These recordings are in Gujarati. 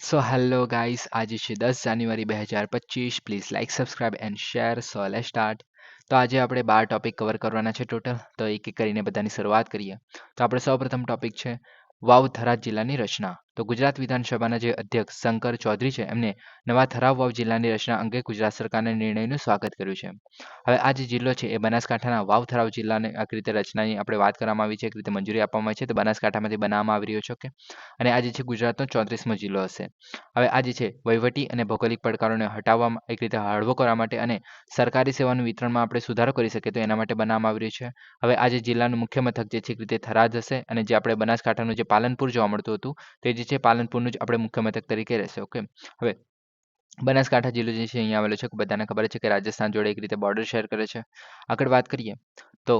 સો હેલો ગાઈસ આજે છે દસ જાન્યુઆરી બે હજાર પચીસ please like subscribe and share so લે સ્ટાર્ટ તો આજે આપણે બાર ટોપિક કવર કરવાના છે ટોટલ તો એક એક કરીને બધાની શરૂઆત કરીએ તો આપણે સૌપ્રથમ ટોપિક છે વાવ થરાદ જિલ્લાની રચના તો ગુજરાત વિધાનસભાના જે અધ્યક્ષ શંકર ચૌધરી છે, એમને નવા થરાવ વાવ જિલ્લાની રચના અંગે ગુજરાત સરકારના નિર્ણયનું સ્વાગત કર્યું છે. હવે આ જે જિલ્લો છે, એ બનાસકાંઠાના વાવ થરાવ જિલ્લાને આ રીતે રચનાની આપણે વાત કરવામાં આવી છે, એક રીતે મંજૂરી આપવામાં આવી છે, તો બનાસકાંઠામાંથી બનાવવામાં આવી રહ્યો છે, ઓકે? અને આ છે, ગુજરાતનો ચોત્રીસમો જિલ્લો હશે. હવે આ જે છે, વહીવટી અને ભૌગોલિક પડકારોને હટાવવામાં એક રીતે હળવો કરવા માટે અને સરકારી સેવાનું વિતરણમાં આપણે સુધારો કરી શકીએ તો એના માટે બનાવવામાં આવી રહ્યું છે. હવે આ જિલ્લાનું મુખ્ય મથક જે છે, એક રીતે થરાદ હશે અને જે આપણે બનાસકાંઠાનું જે પાલનપુર જોવા મળતું હતું, તે જે છે, પાલનપુરનું જ આપણે મુખ્ય તરીકે રહેશે ઓકે હવે, બનાસકાંઠા જિલ્લો જે છે, અહીંયા આવેલો છે, બધાને ખબર છે કે રાજસ્થાન જોડે એક રીતે બોર્ડર શેર કરે છે. આગળ વાત કરીએ, તો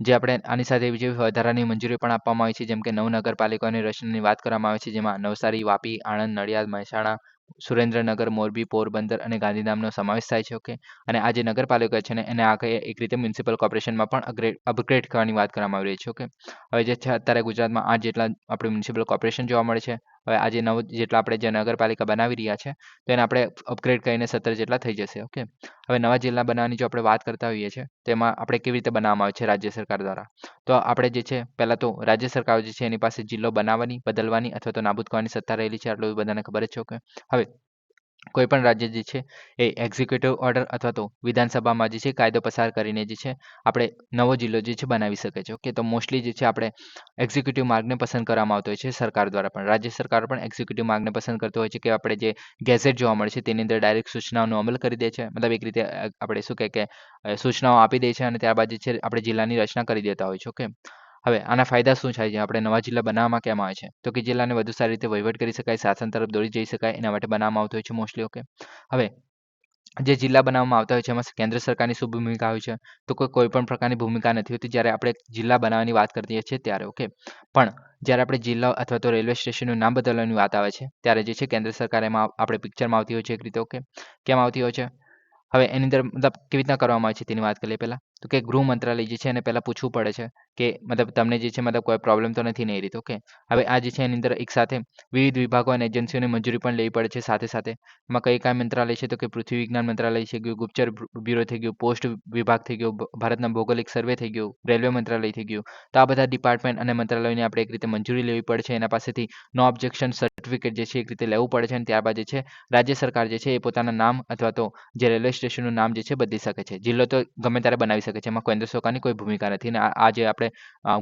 જે આપણે આની સાથે બીજી વધારાની મંજૂરી પણ આપવામાં આવી છે, જેમ કે નવ નગરપાલિકાઓની રચનાની વાત કરવામાં આવે છે, જેમાં નવસારી, વાપી, આણંદ, નડિયાદ, મહેસાણા સુરેન્દ્રનગર, મોરબી, પોરબંદર અને ગાંધીધામનો સમાવેશ થાય છે ઓકે અને આ જે નગરપાલિકા છે ને, એને આગળ એક રીતે મ્યુનિસિપલ કોર્પોરેશનમાં પણ અપગ્રેડ અપગ્રેડ કરવાની વાત કરવામાં આવી રહી છે ઓકે હવે જે છે, અત્યારે ગુજરાતમાં આઠ જેટલા આપણે મ્યુનિસિપલ કોર્પોરેશન જોવા મળે છે હવે આજે નવ જેટલા આપણે જે નગરપાલિકા બનાવી રહ્યા છે, તો એને આપણે અપગ્રેડ કરીને સત્તર જેટલા થઈ જશે ઓકે હવે નવા જિલ્લા બનાવવાની જો આપણે વાત કરતા હોઈએ છીએ, તો એમાં આપણે કેવી રીતે બનાવવામાં આવે છે રાજ્ય સરકાર દ્વારા? તો આપણે જે છે, પહેલાં તો રાજ્ય સરકાર જે છે, એની પાસે જિલ્લો બનાવવાની, બદલવાની અથવા તો નાબૂદ કરવાની સત્તા રહેલી છે, આટલું બધાને ખબર જ છે ઓકે હવે કોઈ પણ રાજ્ય જે છે એ એક્ઝિક્યુટિવ ઓર્ડર અથવા તો વિધાનસભામાં જે છે કાયદો પસાર કરીને જે છે આપણે નવો જિલ્લો જે છે બનાવી શકે છે. ઓકે, તો મોસ્ટલી જે છે આપણે એક્ઝિક્યુટિવ માર્ગને પસંદ કરવામાં આવતો હોય છે સરકાર દ્વારા પણ. રાજ્ય સરકાર પણ એક્ઝિક્યુટિવ માર્ગને પસંદ કરતો હોય છે કે આપણે જે ગેઝેટ જોવા મળે છે તેની અંદર ડાયરેક્ટ સૂચનાઓનો અમલ કરી દે છે. મતલબ એક રીતે, આપણે શું કહે કે સૂચનાઓ આપી દે છે અને ત્યારબાદ જે છે આપણે જિલ્લાની રચના કરી દેતા હોય છે. ઓકે હવે, આના ફાયદા શું થાય છે? આપણે નવા જિલ્લા બનાવવામાં કેમ આવે છે? તો કે જિલ્લાને વધુ સારી રીતે વહીવટ કરી શકાય, શાસન તરફ દોડી જઈ શકાય, એના માટે બનાવવામાં આવતો હોય છે મોસ્ટલી ઓકે હવે, જે જિલ્લા બનાવવામાં આવતા હોય છે, એમાં કેન્દ્ર સરકારની શું ભૂમિકા હોય છે? તો કોઈ કોઈ પણ પ્રકારની ભૂમિકા નથી હોતી જ્યારે આપણે જિલ્લા બનાવવાની વાત કરીએ છીએ ત્યારે ઓકે પણ જ્યારે આપણે જિલ્લા અથવા તો રેલવે સ્ટેશનનું નામ બદલવાની વાત આવે છે, ત્યારે જે છે કેન્દ્ર સરકાર એમાં, આપણે પિક્ચરમાં આવતી હોય છે એક રીતે ઓકે કેમ આવતી હોય છે? હવે એની અંદર મતલબ કેવી રીતના કરવામાં આવે છે તેની વાત કરીએ પહેલાં? તો કે ગૃહ મંત્રાલય જે છે એને પહેલાં પૂછવું પડે છે કે મતલબ તમને જે છે મતલબ કોઈ પ્રોબ્લેમ તો નથી ને એ રીતે ઓકે હવે આ જે છે એની અંદર એક સાથે વિવિધ વિભાગો અને એજન્સીઓની મંજૂરી પણ લેવી પડે છે સાથે સાથે. એમાં કઈ કઈ મંત્રાલય છે તો કે પૃથ્વી વિજ્ઞાન મંત્રાલય છે ગયું ગુપ્તચર બ્યુરો થઈ ગયું, પોસ્ટ વિભાગ થઈ ગયો ભારતના ભૌગોલિક સર્વે થઈ ગયું, રેલવે મંત્રાલય થઈ ગયું. તો આ બધા ડિપાર્ટમેન્ટ અને મંત્રાલયની આપણે એક રીતે મંજૂરી લેવી પડે છે એના પાસેથી. નો ઓબ્જેક્શન સર્ટિફિકેટ જે છે, એક રીતે લેવું પડે છે અને ત્યારબાદ જે છે, રાજ્ય સરકાર જે છે, એ પોતાના નામ અથવા તો જે રેલવે સ્ટેશનનું નામ જે છે, બદલી શકે છે. જિલ્લો તો ગમે ત્યારે બનાવી શકે છે, એમાં કેન્દ્ર સરકારની કોઈ ભૂમિકા નથી અને આ જે આપણે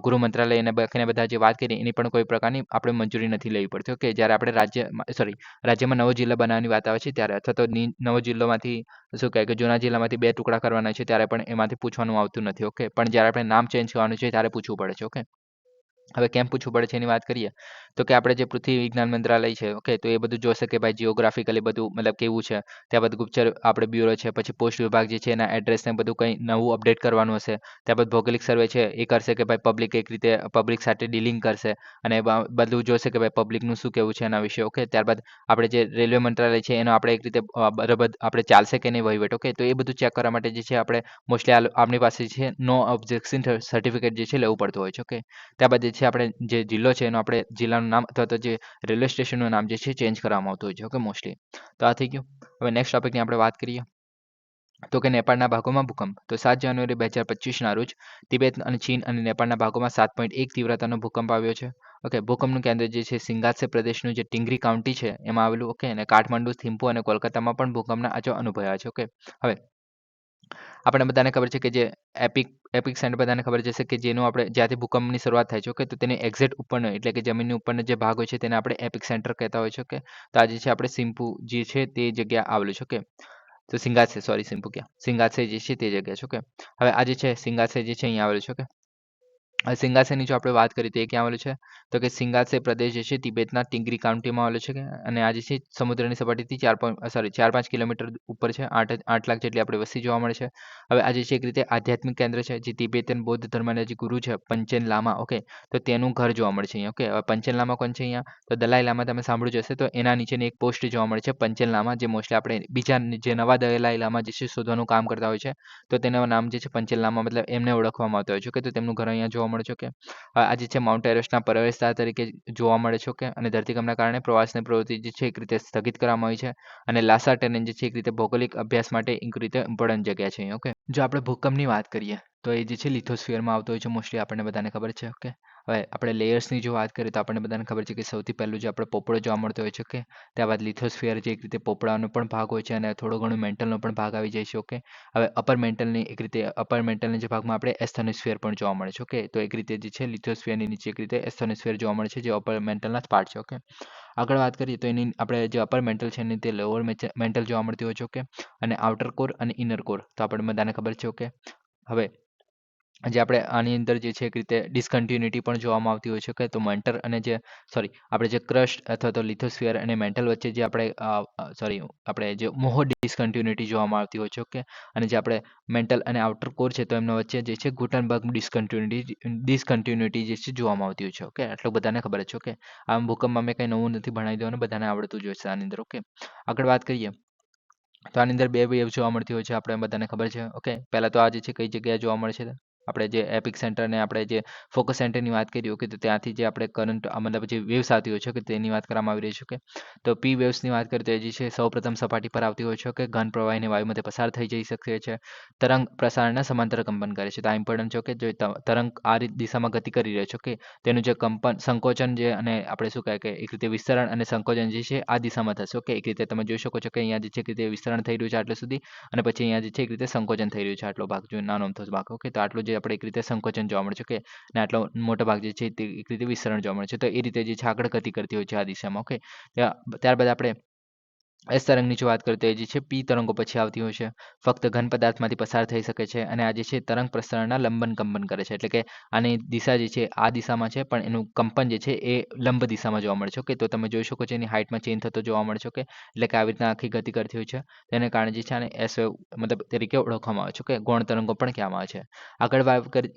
ગૃહ મંત્રાલય અને બધા જે વાત કરી, એની પણ કોઈ પ્રકારની આપણે મંજૂરી નથી લેવી પડતી. ઓકે, જ્યારે આપણે રાજ્ય, સોરી, રાજ્યમાં નવો જિલ્લો બનાવવાની વાત આવે છે, ત્યારે અથવા તો નવો જિલ્લોમાંથી, શું કહે કે જૂના જિલ્લામાંથી બે ટુકડા કરવાના છે, ત્યારે પણ એમાંથી પૂછવાનું આવતું નથી. ઓકે, પણ જ્યારે આપણે નામ ચેન્જ કરવાનું છે, ત્યારે પૂછવું પડે છે. ઓકે. હવે કેમ પૂછવું પડે છે એની વાત કરીએ? તો કે આપણે જે પૃથ્વી વિજ્ઞાન મંત્રાલય છે ઓકે તો એ બધું જોશે કે ભાઈ જીઓગ્રાફિકલી બધું મતલબ કેવું છે? ત્યાં બધું ગુપ્તચર આપણે બ્યુરો છે, પછી પોસ્ટ વિભાગ જે છે, એના એડ્રેસને બધું કંઈ નવું અપડેટ કરવાનું હશે. ત્યાં બાદ ભૌગોલિક સર્વે છે, એ કરશે કે ભાઈ પબ્લિક એક રીતે પબ્લિક સાથે ડીલિંગ કરશે. અને બધું જોશે કે ભાઈ પબ્લિકનું શું કહેવું છે એના વિશે ઓકે ત્યારબાદ આપણે જે રેલવે મંત્રાલય છે, એનો આપણે એક રીતે બરાબર આપણે ચાલશે કે નહીં વહીવટ ઓકે તો એ બધું ચેક કરવા માટે જે છે, આપણે મોસ્ટલી આપણી પાસે છે નો ઓબ્જેક્શન સર્ટિફિકેટ જે છે, લેવું પડતું હોય છે ઓકે ત્યારબાદ જે છે આપણે જે જિલ્લો છે એનો આપણે જિલ્લાનું નામ અથવા તો જે રેલવે સ્ટેશનનું નામ જે છે ચેન્જ કરવામાં આવતું હોય છે ઓકે મોસ્ટલી તો આ થઈ ગયું. હવે નેક્સ્ટ ટોપિકની આપણે વાત કરીએ. તો કે નેપાળના ભાગોમાં ભૂકંપ. તો સાત જાન્યુઆરી બે હજાર પચીસના રોજ તિબેત અને ચીન અને નેપાળના ભાગોમાં સાત પોઈન્ટ એક તીવ્રતાનો ભૂકંપ આવ્યો છે. ઓકે ભૂકંપનું કેન્દ્ર જે છે સિંગાસે પ્રદેશનું જે ટિંગરી કાઉન્ટી છે, એમાં આવેલું ઓકે અને કાઠમંડુ, થિમ્પુ અને કોલકાતામાં પણ ભૂકંપના આજો અનુભવ્યા છે ઓકે હવે આપણે બધાને ખબર છે કે જે એપિક એપિક સેન્ટર બધાને ખબર છે કે જેનું આપણે જ્યાંથી ભૂકંપની શરૂઆત થાય છે ઓકે તો તેની એક્ઝેક્ટ ઉપરનો, એટલે કે જમીનની ઉપરનો જે ભાગ હોય છે તેને આપણે એપિક સેન્ટર કહેતા હોય છે ઓકે તો આજે છે આપણે સિમ્પુ જે છે તે જગ્યા આવેલું છે ઓકે તો સિંગાસે સોરી સિમ્પુ ક્યાં? સિંગાસે જે છે તે જગ્યા છે ઓકે હવે આજે છે સિંગાસે જે છે અહીંયા આવેલું છે ઓકે સિંગાસેની જો આપણે વાત કરીએ તો એ ક્યાં આવેલું છે? તો કે સિંગાસે પ્રદેશ જે છે તિબેટના ટિંગરી કાઉન્ટીમાં આવેલો છે અને આ જે છે સમુદ્રની સપાટીથી ચાર પોઈન્ટ સોરી ચાર પાંચ કિલોમીટર ઉપર છે, આઠ આઠ લાખ જેટલી આપણે વસ્તી જોવા મળે છે. હવે આ જે છે એક રીતે આધ્યાત્મિક કેન્દ્ર છે, જે તિબેતન બૌદ્ધ ધર્મના જે ગુરુ છે, પંચેન લામા, ઓકે, તો તેનું ઘર જોવા મળે છે અહીંયા, ઓકે, હવે પંચેન લામા કોણ છે અહીંયા? તો દલાઈ લામા તમે સાંભળ્યું જશે તો એના નીચેની એક પોસ્ટ જોવા મળે છે, પંચેન લામા, જે મોસ્ટલી આપણે બીજા જે નવા દલાઈ લામા જે છે શોધવાનું કામ કરતા હોય છે, તો તેનું નામ જે છે પંચેન લામા, મતલબ એમને ઓળખવામાં આવતા હોય છે કે તો તેમનું ઘર અહીંયા જોવા મળે છે, ઓકે? આજે છે માઉન્ટ એવરેસ્ટના પ્રવેશદ્વાર તરીકે જોવા મળે છે, ઓકે? અને ધરતીકંપના કારણે પ્રવાસની પ્રવૃત્તિ જે છે એક રીતે સ્થગિત કરવામાં આવી છે અને લાસા ટેનેન જે છે એક રીતે ભૌગોલિક અભ્યાસ માટે એક રીતે ઇમ્પોર્ટન્ટ જગ્યા છે ઓકે? જો આપણે ભૂકંપની વાત કરીએ, તો એ જે છે લિથોસ્ફિયરમાં આવતો હોય છે, મોસ્ટલી આપણને બધાને ખબર છે, ઓકે? હવે આપણે લેયર્સની જો વાત કરીએ તો આપણને બધાને ખબર છે કે સૌથી પહેલું જે આપણે પોપડો જોવા મળતો હોય છે ઓકે ત્યારબાદ લિથોસ્ફિયર જે એક રીતે પોપડાનો પણ ભાગ હોય છે અને થોડો ઘણો મેન્ટલનો પણ ભાગ આવી જાય છે ઓકે હવે અપર મેન્ટલની એક રીતે અપર મેન્ટલની જે ભાગમાં આપણે એસ્થોનોસ્ફિયર પણ જોવા મળે છે ઓકે તો એક રીતે જે છે લિથોસ્ફિયરની નીચે એક રીતે એસ્થોનોસ્ફિયર જોવા મળે છે, જે અપર મેન્ટલના જ પાર્ટ છે ઓકે આગળ વાત કરીએ તો એની આપણે જે અપર મેન્ટલ છે એની તે લોઅર મેન્ટલ જોવા મળતી હોય છે ઓકે અને આઉટર કોર અને ઇનર કોર તો આપણે બધાને ખબર છે ઓકે હવે જે આપણે આની અંદર જે છે એક રીતે ડિસકન્ટિન્યુટી પણ જોવામાં આવતી હોય છે. કે તો મેન્ટર અને જે સોરી આપણે જે ક્રસ્ટ અથવા તો લિથોસ્ફિયર અને મેન્ટલ વચ્ચે જે આપણે સોરી આપણે જે મોહો ડિસકન્ટિન્યુટી જોવામાં આવતી હોય છે, ઓકે? અને જે આપણે મેન્ટલ અને આઉટર કોર છે તો એમના વચ્ચે જે છે ગુટનબર્ગ ડિસકન્ટિન્યુટી ડિસકન્ટિન્યુટી જે છે જોવામાં આવતી હોય છે, ઓકે? આટલું બધાને ખબર છે, ઓકે? આમ ભૂકંપમાં મેં કંઈ નવું નથી ભણાવી દેવાનું, બધાને આવડતું જ હોય છે આની અંદર, ઓકે? આગળ વાત કરીએ. તો આની અંદર બે વેવ જોવા મળતી હોય છે, આપણે બધાને ખબર છે, ઓકે? પહેલાં તો આ જે છે કઈ જગ્યાએ જોવા મળે છે? આપણે જે એપિક સેન્ટર ને આપણે જે ફોકસ સેન્ટરની વાત કરી ઓકે તો ત્યાંથી જે આપણે કરંટ મતલબ જે વેવ્સ આવતી હોય છે કે તેની વાત કરવામાં આવી રહી છે કે તો પી વેવ્સની વાત કરીએ તો જે છે, સૌપ્રથમ સપાટી પર આવતી હોય છે કે ઘન પ્રવાહીને વાયુમાંથી પસાર થઈ જઈ શકે છે. તરંગ પ્રસારણના સમાંતર કંપન કરે છે. તો આ ઇમ્પોર્ટન્ટ છે કે જો તરંગ આ રીત દિશામાં ગતિ કરી રહ્યો છે કે તેનું જે કંપન, સંકોચન જે, અને આપણે શું કહે કે એક રીતે વિસ્તરણ અને સંકોચન જે છે, આ દિશામાં થશે ઓકે એક રીતે તમે જોઈ શકો છો કે અહીંયા જે છે, એક રીતે વિસ્તરણ થઈ રહ્યું છે આટલે સુધી, અને પછી અહીંયા જે છે, એક રીતે સંકોચન થઈ રહ્યું છે આટલો ભાગ, જો નાનો અમથો ભાગ ઓકે તો આટલું જે આપણે એક રીતે સંકોચન જોવા મળે છે કે ને આટલો મોટો ભાગ જે છે તે એક રીતે વિસ્તરણ જોવા મળે છે. તો એ રીતે જે છે આગળ ગતિ કરતી હોય છે આ દિશામાં ઓકે ત્યારબાદ આપણે એસ તરંગની જો વાત કરીએ તો એ જે છે, પી તરંગો પછી આવતી હોય છે. ફક્ત ઘન પદાર્થમાંથી પસાર થઈ શકે છે અને આ જે છે, તરંગ પ્રસરણના લંબન કંપન કરે છે. એટલે કે આની દિશા જે છે, આ દિશામાં છે, પણ એનું કંપન જે છે, એ લંબ દિશામાં જોવા મળે છે. ઓકે, તો તમે જોઈ શકો છો એની હાઇટમાં ચેન્જ થતો જોવા મળે છે. ઓકે, એટલે કે આવી રીતના આખી ગતિ કરતી હોય છે. તેને કારણે જે છે, આને એસ મતલબ તરીકે ઓળખવામાં આવે છે. ઓકે, ગૌણ તરંગો પણ કહેવામાં આવે છે. આગળ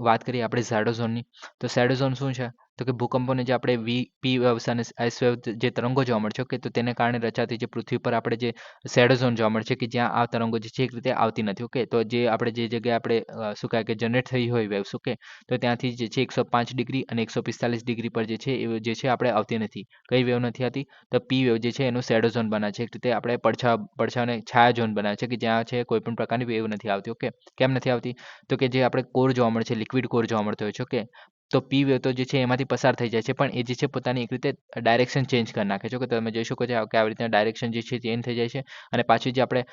વાત કરીએ આપણે ઝેડોઝોનની તો ઝેડોઝોન શું છે? તો કે ભૂકંપોને જે આપણે વી, પી વેવ્સ અને આઈસ વેવ જે તરંગો જોવા મળે છે કે તો તેને કારણે રચાતી જે પૃથ્વી પર આપણે જે શેડો ઝોન જોવા મળશે કે જ્યાં આ તરંગો જે છે એક રીતે આવતી નથી, ઓકે, તો જે આપણે જે જગ્યાએ આપણે શું કહેવાય કે જનરેટ થઈ હોય વેવ્સ, ઓકે, તો ત્યાંથી જે છે એકસો પાંચ ડિગ્રી અને એકસો પિસ્તાલીસ ડિગ્રી પર જે છે એ જે છે આપણે આવતી નથી. કઈ વેવ નથી આવતી? તો પી વેવ જે છે એનું શેડો ઝોન બનાવે છે, એક રીતે આપણે પડછા, પડછાને છાયા ઝોન બનાવે છે કે જ્યાં છે કોઈ પણ પ્રકારની વેવ નથી આવતી, ઓકે, કેમ નથી આવતી? તો કે જે આપણે કોર જોવા મળે છે, લિક્વિડ કોર જોવા મળતો હોય છે, ઓકે તો પી વેવ તો જે છે એમાંથી પસાર થઈ જાય છે. પણ એ જે છે પોતાની એક રીતે ડાયરેક્શન ચેન્જ કરી નાખે છે. કે તમે જોઈ શકો છો કે આવી રીતના ડાયરેક્શન જે છે ચેન્જ થઈ જાય છે. અને પાછી જે આપણે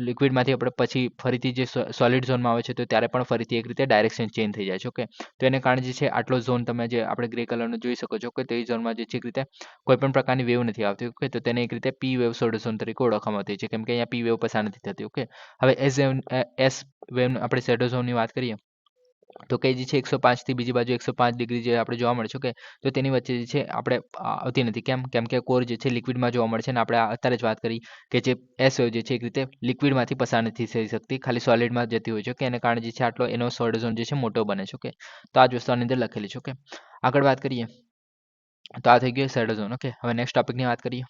લિક્વિડમાંથી આપણે પછી ફરીથી જે સોલિડ ઝોનમાં આવે છે તો ત્યારે પણ ફરીથી એક રીતે ડાયરેક્શન ચેન્જ થઈ જાય છે. ઓકે? તો એને કારણે જે છે આટલો ઝોન તમે જે આપણે ગ્રે કલરનો જોઈ શકો છો કે તે ઝોનમાં જે છે એક રીતે કોઈ પણ પ્રકારની વેવ નથી આવતી. ઓકે? તો તેને એક રીતે પી વેવ સોડ ઝોન તરીકે ઓળખવામાં આવતી છે. કેમ કે અહીંયા પી વેવ પસાર નથી થતી. ઓકે? હવે એસ એસ વેવ આપણે સેડો ઝોનની વાત કરીએ. તો કે જે છે એકસો પાંચથી બીજી બાજુ એકસો પાંચ ડિગ્રી જે આપણે જોવા મળશે છે કે તો તેની વચ્ચે જે છે આપણે આવતી નથી. કેમ? કેમ કે કોર જે છે લિક્વિડમાં જોવા મળે છે અને આપણે અત્યારે જ વાત કરી કે જે એસ વેવ જે છે એક રીતે લિક્વિડમાંથી પસાર નથી થઈ શકતી, ખાલી સોલિડમાં જતી હોય છે કે એને કારણે જે છે આટલો એનો સોલ્ડ ઝોન જે છે મોટો બને છે, ઓકે? તો આ જ વસ્તુ આની અંદર લખેલી છે, ઓકે? આગળ વાત કરીએ. તો આ થઈ ગયો સેડો ઝોન, ઓકે? હવે નેક્સ્ટ ટોપિકની વાત કરીએ.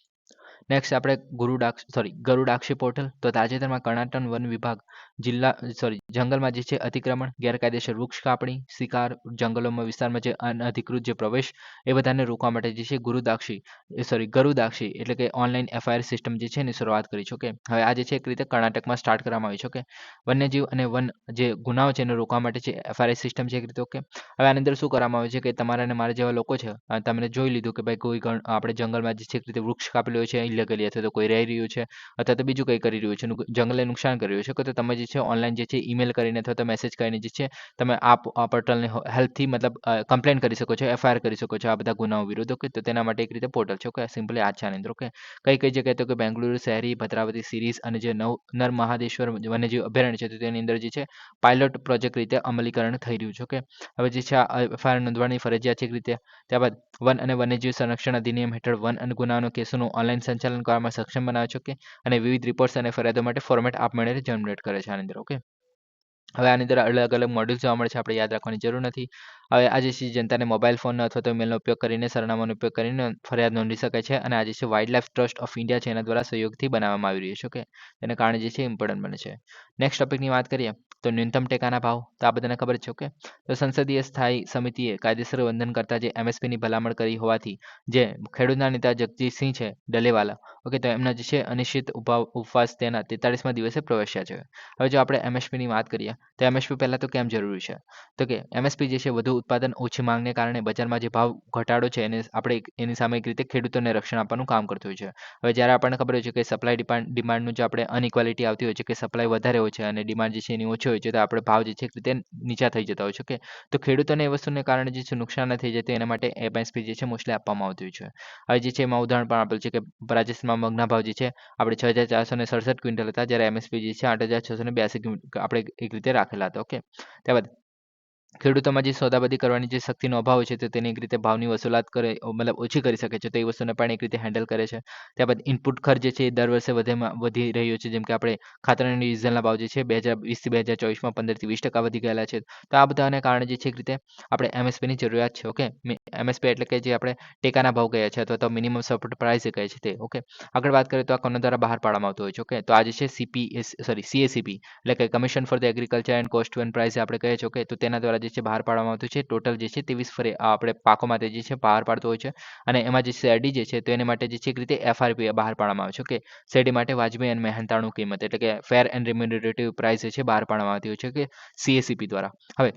નેક્સ્ટ આપણે ગુરુડાક્ષ સોરી ગરુડાક્ષી પોર્ટલ તો તાજેતરમાં કર્ણાટક વન વિભાગ જિલ્લા સોરી જંગલમાં જે છે અતિક્રમણ, ગેરકાયદેસર વૃક્ષ કાપણી, શિકાર, જંગલોમાં વિસ્તારમાં જે અનધિકૃત જે પ્રવેશ, એ બધાને રોકવા માટે જે છે ગુરુદાક્ષી સોરી ગરુદાક્ષી, એટલે કે ઓનલાઈન એફઆઈઆર સિસ્ટમ જે છે એની શરૂઆત કરી છે ઓકે હવે આ જે છે એક રીતે કર્ણાટકમાં સ્ટાર્ટ કરવામાં આવી છે ઓકે વન્યજીવ અને વન જે ગુનાઓ છે એને રોકવા માટે છે એફઆઈઆર સિસ્ટમ છે એક રીતે ઓકે હવે આની અંદર શું કરવામાં આવે છે કે તમારા અને મારા જેવા લોકો છે તમને જોઈ લીધું કે ભાઈ કોઈ આપણે જંગલમાં જે છે એક રીતે વૃક્ષ કાપી રહ્યો છે ઇલીગલી અથવા તો કોઈ રહી રહ્યું છે, અથવા તો બીજું કંઈ કરી રહ્યું છે જંગલને નુકસાન કરી રહ્યું છે, તો તમે જે છે ઓનલાઈન જે છે ઈમેલ કરીને અથવા તો મેસેજ કરીને જે છે તમે આ પોર્ટલને હેલ્પથી મતલબ કમ્પ્લેન કરી શકો છો એફઆઈઆર કરી શકો છો, આ બધા ગુનાઓ વિરુદ્ધ, ઓકે? તો તેના માટે એક રીતે પોર્ટલ છે, ઓકે? સિમ્પલી આ છે આની અંદર ઓકે? કઈ કઈ જગ્યાએ તો કે બેંગલુરુ શહેરી ભદ્રાવતી સિરીઝ અને જે નવ, નર મહાદેશ્વર વન્યજીવ અભયારણ્ય છે, તો તેની અંદર જે છે પાયલોટ પ્રોજેક્ટ રીતે અમલીકરણ થઈ રહ્યું છે, ઓકે? હવે જે છે એફઆઈઆર નોંધવાની ફરજિયાત છે એક રીતે, ત્યારબાદ વન અને વન્યજીવ સંરક્ષણ અધિનિયમ હેઠળ વન અને ગુનાનો કેસોનું ઓનલાઈન સંચાલન કરવામાં સક્ષમ બનાવે છે ઓકે અને વિવિધ રિપોર્ટ્સ અને ફરિયાદો માટે ફોર્મેટ આપમેળે જનરેટ કરે છે આની અંદર ઓકે હવે આની અંદર અલગ અલગ મોડ્યુલ જોવા મળે છે, આપણે યાદ રાખવાની જરૂર નથી. હવે આજે છે જનતાને મોબાઈલ ફોન અથવા તો મેલનો ઉપયોગ કરીને, સરનામાનો ઉપયોગ કરીને ફરિયાદ નોંધી શકે છે અને આજે છે wild life trust of India છે એના દ્વારા સહયોગથી બનાવવામાં આવી રહ્યું છે ઓકે તેને કારણે જે છે ઇમ્પોર્ટન્ટ બને છે. નેક્સ્ટ ટોપિકની વાત કરીએ, તો ન્યૂનતમ ટેકાના ભાવ, તો આ બધાને ખબર છે ઓકે તો સંસદીય સ્થાયી સમિતિએ કાયદેસર બંધન કરતા જે એમએસપીની ભલામણ કરી હોવાથી, જે ખેડૂતના નેતા જગજીતસિંહ છે ડલેવાલા ઓકે તો એમના જે છે અનિશ્ચિત ઉપવાસ તેના તેતાળીસમાં દિવસે પ્રવેશ્યા છે. હવે જો આપણે એમએસપીની વાત કરીએ, તો એમએસપી પહેલાં તો કેમ જરૂરી છે? તો કે એમએસપી જે છે વધુ ઉત્પાદન ઓછી માંગને કારણે બજારમાં જે ભાવ ઘટાડો છે એને આપણે એની સામે એક રીતે ખેડૂતોને રક્ષણ આપવાનું કામ કરતું હોય છે. હવે જ્યારે આપણને ખબર હોય છે કે સપ્લાય ડિમાન્ડ ડિમાન્ડનું જે આપણે અનઇક્વાલિટી આવતી હોય છે કે સપ્લાય વધારે હોય છે અને ડિમાન્ડ જે છે એની ઓછી હોય છે તો આપણે ભાવ જે છે એક રીતે નીચા થઈ જતા હોય છે કે તો ખેડૂતોને એ વસ્તુને કારણે જે છે નુકસાન ન થઈ જતું એના માટે એમએસપી જે છે મોસ્ટલી આપવામાં આવતી હોય છે. હવે જે છે એમાં ઉદાહરણ પણ આપેલું છે કે રાજસ્થાનમાં મગના ભાવ જે છે આપણે છ હજાર ચારસો ને સડસઠ ક્વિન્ટલ હતા, જ્યારે એમએસપી જે છે આઠ હજાર છસો ને બ્યાસી આપણે એક રીતે રાખેલા હતા, ઓકે? ત્યારબાદ ખેડૂતોમાં જે સોદાબદી કરવાની જે શક્તિનો અભાવ છે, તો તેની એક રીતે ભાવની વસૂલાત કરે મતલબ ઓછી કરી શકે છે, તો એ વસ્તુને પણ એક રીતે હેન્ડલ કરે છે. ત્યારબાદ ઇનપુટ ખર્ચ છે, એ દર વર્ષે વધેમાં વધી રહ્યો છે, જેમ કે આપણે ખાતર અને ડીઝલના ભાવ જે છે, બે હજાર વીસથી બે હજાર ચોવીસમાં પંદરથી વીસ ટકા વધી ગયેલા છે. તો આ બધાને કારણે જે છે, એક રીતે આપણે એમએસપીની જરૂરિયાત છે, ઓકે? એમએસપી એટલે કે જે આપણે ટેકાના ભાવ ગયા છે અથવા તો મિનિમમ સપોર્ટ પ્રાઇસ કહે છે તે, ઓકે? આગળ વાત કરીએ તો આ કોના દ્વારા બહાર પાડવામાં આવતો હોય છે, ઓકે? તો આ જે છે સીપી સોરી સીએસીપી એટલે કે Commission for the Agriculture and Cost and Price આપણે કહીએ છીએ, ઓકે? તો તેના દ્વારા જે છે, બહાર પાડવામાં આવતું છે. ટોટલ જે છે ત્રેવીસ ફરે આપણે પાકો માટે જે છે, બહાર પાડતો હોય છે. અને એમાં જે શેરડી જે છે, તો એને માટે જે છે, એક રીતે એફઆરપી બહાર પાડવામાં આવે છે. ઓકે? શેરડી માટે વાજબી અને મહેનતાણું કિંમત, એટલે કે ફેર એન્ડ રિમ્યુનરેટિવ પ્રાઇસ જે છે, બહાર પાડવામાં આવતી હોય છે. કે સીએસીપી દ્વારા. હવે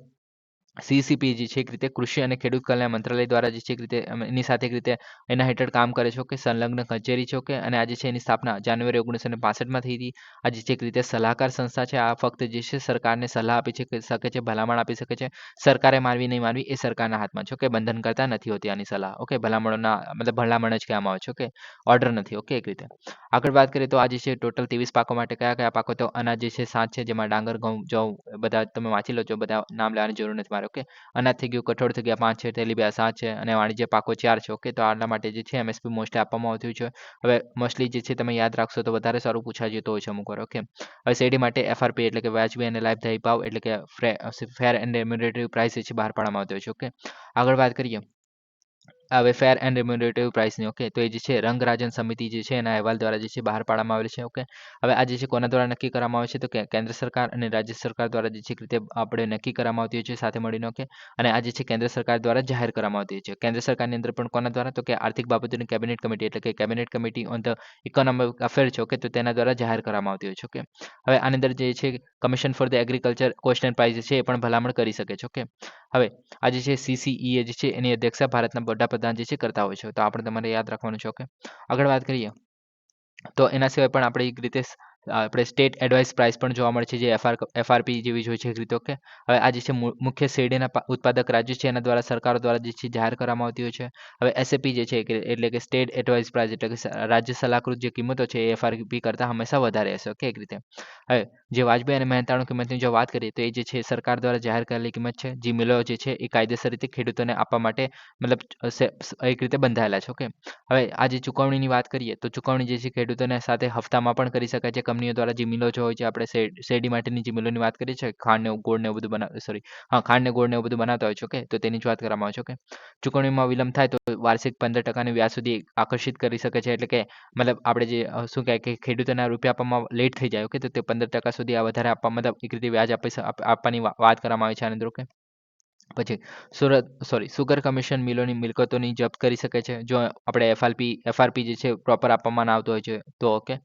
સીસીપી જે છે એક રીતે કૃષિ અને ખેડૂત કલ્યાણ મંત્રાલય દ્વારા જે છે એક રીતે એની સાથે એક રીતે એના હેઠળ કામ કરે છે કે સંલગ્ન કચેરી છે કે અને આજે છે એની સ્થાપના જાન્યુઆરી ઓગણીસો ને પાસઠમાં થઈ હતી. આજે છે એક રીતે સલાહકાર સંસ્થા છે, આ ફક્ત જે છે સરકારને સલાહ આપી છે શકે છે, ભલામણ આપી શકે છે, સરકારે મારવી નહીં મારવી એ સરકારના હાથમાં છે કે બંધન કરતા નથી હોતી આની સલાહ, ઓકે, ભલામણોના, મતલબ ભલામણ જ કહેવામાં આવે છે, ઓકે, ઓર્ડર નથી, ઓકે, એક રીતે. આગળ વાત કરીએ તો આજે છે ટોટલ ત્રેવીસ પાકો માટે કયા કયા પાકો તો અનાજ જે છે સાત છે, જેમાં ડાંગર, ઘઉં, જવ, બધા તમે વાંચી લો છો, બધા નામ લેવાની જરૂર નથી મારે. ઓકે અનાજ થઈ ગયું, કઠોળ થઈ ગયા, પાંચ છે તેલીબિયા સાત છે અને વાણિજ્ય પાકો ચાર છે ઓકે તો આના માટે જે છે એમએસપી મોસ્ટલી આપવામાં આવતું છે. હવે મોસ્ટલી જે છે તમે યાદ રાખશો તો વધારે સારું પૂછાઈ જતો હોય છે અમુક વાર ઓકે હવે શેરડી માટે એફઆરપી એટલે કે વાજબી અને લાભદાયી ભાવ એટલે કે ફેર એન્ડ રેમ્યુનરેટિવ પ્રાઇસ છે બહાર પાડવામાં આવતો હોય છે ઓકે આગળ વાત કરીએ. હવે ફેર એન્ડ રિમ્યુનરેટિવ પ્રાઇસની ઓકે તો એ જે છે રંગરાજન સમિતિ જે છે, એના અહેવાલ દ્વારા જે છે, બહાર પાડવામાં આવેલ છે ઓકે હવે આ જે છે, કોના દ્વારા નક્કી કરવામાં આવે છે? તો કેન્દ્ર સરકાર અને રાજ્ય સરકાર દ્વારા જે છે રીતે આપણે નક્કી કરવામાં આવતી હોય છે, સાથે મળીને ઓકે અને આ જે છે, કેન્દ્ર સરકાર દ્વારા જાહેર કરવામાં આવતી હોય છે. કેન્દ્ર સરકારની અંદર પણ કોના દ્વારા? તો કે આર્થિક બાબતોની કેબિનેટ કમિટી, એટલે કે Cabinet Committee on the Economic Affair છે ઓકે તો તેના દ્વારા જાહેર કરવામાં આવતી હોય છે ઓકે હવે આની અંદર જે છે, Commission for the Agriculture question prize છે, એ પણ ભલામણ કરી શકે છે ઓકે હવે આ જે છે સીસીઈએ જે છે, એની અધ્યક્ષા ભારતના વડાપ્રધાન જે છે કરતા હોય છે. તો આપણે તમારે યાદ રાખવાનું છે ઓકે આગળ વાત કરીએ. તો એના સિવાય પણ આપણે એક રીતે આપણે સ્ટેટ એડવાઇસ પ્રાઇસ પણ જોવા મળે છે, જે એફઆર એફઆરપી જેવી જોઈ છે રીતે ઓકે હવે આ જે છે મુખ્ય શેરડીના ઉત્પાદક રાજ્યો છે, એના દ્વારા સરકારો દ્વારા જે છે જાહેર કરવામાં આવતી હોય છે. હવે એસએપી જે છે એટલે કે સ્ટેટ એડવાઇસ પ્રાઇસ એટલે કે રાજ્ય સલાહકૃત જે કિંમતો છે, એ એફઆરપી કરતાં હંમેશા વધારે હશે ઓકે એક રીતે. હવે, જે વાજબી અને મહેનતાણું કિંમતની જો વાત કરીએ, તો એ જે છે સરકાર દ્વારા જાહેર કરેલી કિંમત છે, જે મિલો જે છે, એ કાયદેસર રીતે ખેડૂતોને આપવા માટે, મતલબ એક રીતે બંધાયેલા છે ઓકે હવે, આ જે ચૂકવણીની વાત કરીએ, તો ચૂકવણી જે છે ખેડૂતોને સાથે હપ્તામાં પણ કરી શકાય છે કંપનીઓ દ્વારા જે મિલો જો હોય છે, આપણે શેરડી માટેની જે મિલોની વાત કરીએ છીએ, ખાંડને ગોળને એવું બધું બનાવ સોરી હા, ખાંડને ગોળને એવું બધું બનાવતા હોય છે ઓકે તો તેની જ વાત કરવામાં આવે છે ઓકે ચૂકવણીમાં વિલંબ થાય તો વાર્ષિક પંદર ટકાની વ્યાજ સુધી આકર્ષિત કરી શકે છે, એટલે કે મતલબ આપણે જે શું કહે કે ખેડૂતોના રૂપિયા આપવામાં લેટ થઈ જાય ઓકે તો તે પંદર ટકા સુધી વધારે આપવા, મતલબ એક રીતે વ્યાજ આપી આપવાની વાત કરવામાં આવે છે આનંદ ઓકે પછી સુરત સોરી સુગર કમિશન મિલોની મિલકતોની જપ્ત કરી શકે છે. જો આપણે એફઆરપી એફઆરપી જે છે પ્રોપર આપવામાં આવતો હોય છે, તો ઓકે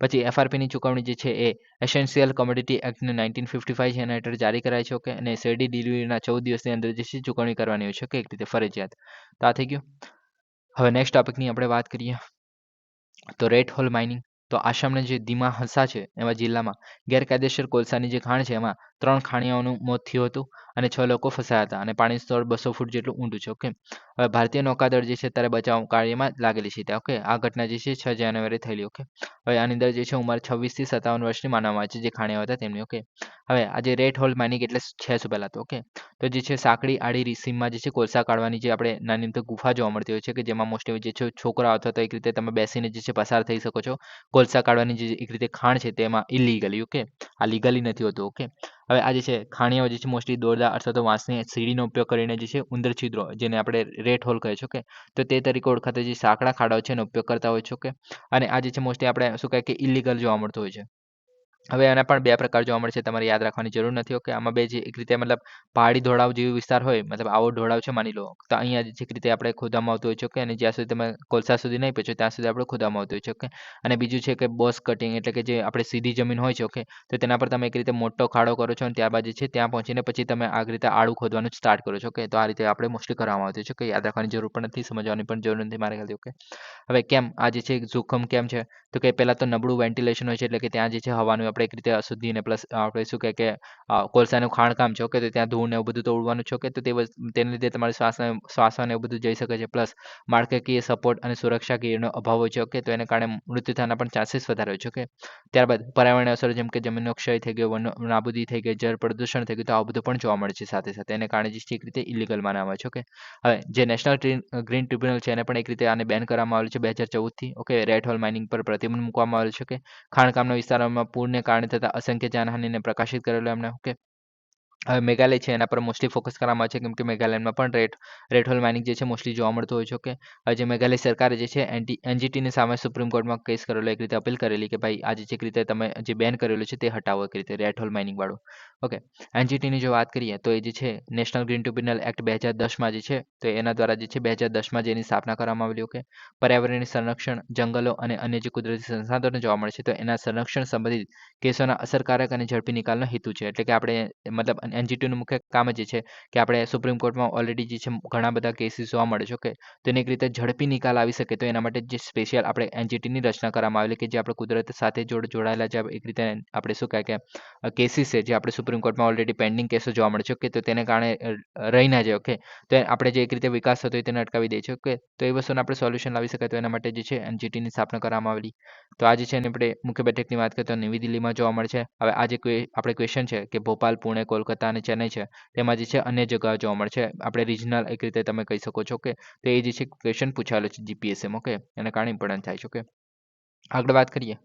પછી એફઆરપીની ચૂકવણી જે છે, એ એસેન્શિયલ કોમોડિટી એક્ટને નાઇન્ટીન ફિફ્ટી ફાઇવ એના હેઠળ જારી કરાય છે ઓકે અને શેરડી ડિલિવરીના ચૌદ દિવસની અંદર જે છે, ચૂકવણી કરવાની હોય છે ઓકે એક રીતે ફરજિયાત. તો આ થઈ ગયું. હવે નેક્સ્ટ ટોપિકની આપણે વાત કરીએ. તો રેટ હોલ માઇનિંગ તો આસામના જે ધીમા હસા છે એવા જિલ્લામાં ગેરકાયદેસર કોલસાની જે ખાણ છે, એમાં ત્રણ ખાણીઓનું મોત થયું હતું અને છ લોકો ફસાયા હતા અને પાણી સ્તર બસો ફૂટ જેટલું ઊંડું છે ઓકે હવે ભારતીય નૌકાદળ જે છે ત્યારે બચાવ કાર્યમાં લાગેલી છે ઓકે આ ઘટના જે છે છ જાન્યુઆરી થયેલી ઓકે હવે આની અંદર જે છે ઉંમર છવ્વીસથી સત્તાવન વર્ષની માનવામાં આવે છે, જે ખાણીઓ હતા તેમની ઓકે હવે આજે રેટ હોલ માઇનિંગ એટલે છે શું પહેલાં તો ઓકે તો જે છે સાંકડી આડી સીમમાં જે છે કોલસા કાઢવાની જે આપણે નાની અમથી ગુફા જોવા મળતી હોય છે, કે જેમાં મોસ્ટલી જે છે છોકરા અથવા તો એક રીતે તમે બેસીને જે છે પસાર થઈ શકો છો, કોલસા કાઢવાની જે એક રીતે ખાણ છે તેમાં ઇલીગલી ઓકે આ લીગલી નથી હોતું ઓકે હવે આ જે છે, ખાણીઓ જે છે મોસ્ટલી દોરડા અથવા તો વાંસની સીડીનો ઉપયોગ કરીને જે છે, ઉંદર છિદ્રો, જેને આપણે રેટ હોલ કહે છે કે તો તે તરીકે ઓળખાતા જે સાંકડા ખાડાઓ છે, એનો ઉપયોગ કરતા હોય છે ઓકે અને આ જે છે મોસ્ટલી આપણે શું કહે કે ઇલીગલ જોવા મળતું હોય છે. હવે એના પણ બે પ્રકાર જોવા મળે છે, તમારે યાદ રાખવાની જરૂર નથી, ઓકે? આમાં બે જે એક રીતે મતલબ પહાડી ઢોળાવ જેવો વિસ્તાર હોય, મતલબ આવો ઢોળાવ છે માની લો. તો અહીંયા જે રીતે આપણે ખોદવામાં આવતું હોય છે, ઓકે? અને જ્યાં સુધી તમે કોલસા સુધી નહીં પહોંચો ત્યાં સુધી આપણે ખોદામાં આવતું હોય છે, ઓકે? અને બીજું છે કે બોસ કટિંગ એટલે કે જે આપણે સીધી જમીન હોય છે, ઓકે? તો તેના પર તમે એક રીતે મોટો ખાડો કરો છો અને ત્યારબાદ જે છે ત્યાં પહોંચીને પછી તમે આ રીતે આડું ખોદવાનું સ્ટાર્ટ કરો છો, ઓકે? તો આ રીતે આપણે મોસ્ટલી કરવામાં આવતું છે કે યાદ રાખવાની જરૂર પણ નથી, સમજવાની પણ જરૂર નથી મારે ખ્યાલથી, ઓકે? હવે કેમ આ જે છે જોખમ કેમ છે? તો કે પહેલાં તો નબળું વેન્ટિલેશન હોય છે, એટલે કે ત્યાં જે છે હવાનું આપણે એક રીતે અશુદ્ધિ ને પ્લસ આપણે શું કહે કે કોલસાનું ખાણકામ છે ઓકે તો ત્યાં ધૂળ ને એવું બધું તો ઉડવાનું છે તો તે તેને લીધે તમારે શ્વાસને શ્વાસને એવું બધું જઈ શકે છે પ્લસ માળખાકીય સપોર્ટ અને સુરક્ષા ગીરનો અભાવ હોય છે ઓકે તો એને કારણે મૃત્યુ થવાના પણ ચાન્સીસ વધારે હોય છે ઓકે ત્યારબાદ પર્યાવરણીય અસરો જેમ કે જમીનનો ક્ષય થઈ ગયો, વન, નાબૂદી થઈ ગઈ, જળ પ્રદૂષણ થઈ ગયું, તો આવું બધું પણ જોવા મળે છે સાથે સાથે, એને કારણે જે એક રીતે ઇલીગલ માનવામાં આવે છે ઓકે હવે જે નેશનલ ગ્રીન ટ્રિબ્યુનલ છે, એને પણ એક રીતે આને બેન કરવામાં આવેલું છે, બે હજાર ચૌદથી ઓકે રેડ હોલ માઇનિંગ પર પ્રતિબંધ મૂકવામાં આવેલું છે કે ખાણકામના વિસ્તારોમાં પૂરને કારણે થતા અસંખ્ય જાનહાનિને પ્રકાશિત કરેલો એમણે ઓકે? હવે મેઘાલય છે, એના પર મોસ્ટલી ફોકસ કરવામાં આવે છે, કેમ કે મેઘાલયમાં પણ રેટ રેટ હોલ માઇનિંગ જે છે મોસ્ટલી જોવા મળતું હોય છે કે જે મેઘાલય સરકારે જે છે એનટી એનજીટીની સામે સુપ્રીમ કોર્ટમાં કેસ કરેલો, એક રીતે અપીલ કરેલી કે ભાઈ, આજે જે રીતે તમે જે બેન કરેલું છે, તે હટાવો એક રીતે રેટ હોલ માઇનિંગ વાળું ઓકે એનજીટીની જો વાત કરીએ, તો એ જે છે નેશનલ ગ્રીન ટ્રિબ્યુનલ એક્ટ બે હજાર દસમાં જે છે, તો એના દ્વારા જે છે, બે હજાર દસમાં જેની સ્થાપના કરવામાં આવેલી ઓકે પર્યાવરણની સંરક્ષણ, જંગલો અને અન્ય જે કુદરતી સંસાધનો જોવા મળે છે, તો એના સંરક્ષણ સંબંધિત કેસોના અસરકારક અને ઝડપી નિકાલનો હેતુ છે, એટલે કે આપણે, મતલબ એનજીટીનું મુખ્ય કામ જે છે કે આપણે સુપ્રીમ કોર્ટમાં ઓલરેડી જે છે ઘણા બધા કેસીસ જોવા મળે છે ઓકે તો એને એક રીતે ઝડપી નિકાલ આવી શકે તો એના માટે જે સ્પેશિયલ આપણે એનજીટીની રચના કરવામાં આવેલી કે જે આપણે કુદરત સાથે જોડ જોડાયેલા જે એક રીતે આપણે શું કહે કે કેસીસ છે જે આપણે સુપ્રીમ કોર્ટમાં ઓલરેડી પેન્ડિંગ કેસો જોવા મળે છે ઓકે તો તેને કારણે રહી ના જાય ઓકે તો આપણે જે એક રીતે વિકાસ થતો હોય તેને અટકાવી દે છે ઓકે તો એ વસ્તુને આપણે સોલ્યુશન લાવી શકાય તો એના માટે જે છે એનજીટીની સ્થાપના કરવામાં આવેલી. તો આજે છે એને આપણે મુખ્ય બેઠકની વાત કરીએ તો નવી દિલ્હીમાં જોવા મળે છે. હવે આજે આપણે ક્વેશ્ચન છે કે ભોપાલ, પુણે, કોલકાતા અને ચેન્નઈ છે, તેમાં જે છે અન્ય જગ્યાઓ જોવા મળે છે. આપણે રિજનલ એક રીતે તમે કહી શકો છો કે તો એ જે છે ક્વેશ્ચન પૂછાયેલો છે જીપીએસએમ ઓકે એના કારણે ઇમ્પોર્ટન્ટ થાય છે ઓકે આગળ વાત કરીએ.